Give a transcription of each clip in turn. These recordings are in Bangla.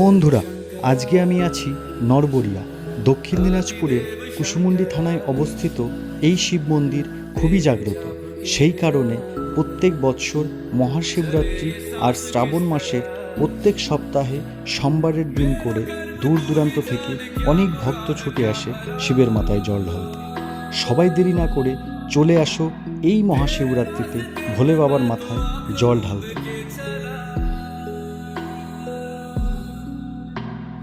বন্ধুরা, আজকে আমি আছি নরবরিয়া, দক্ষিণ দিনাজপুরের কুসুমুন্ডি থানায় অবস্থিত এই শিব মন্দির খুবই জাগ্রত। সেই কারণে প্রত্যেক বৎসর মহাশিবরাত্রি আর শ্রাবণ মাসে প্রত্যেক সপ্তাহে সোমবারের দিন করে দূর দূরান্ত থেকে অনেক ভক্ত ছুটে আসে শিবের মাথায় জল ঢালতে। সবাই দেরি না করে চলে আসো এই মহাশিবরাত্রিতে ভোলে বাবার মাথায় জল ঢালতে।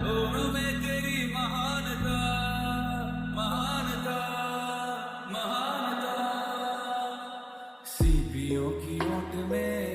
दोनों में महानता महानता महानता। सीपियों की ओट में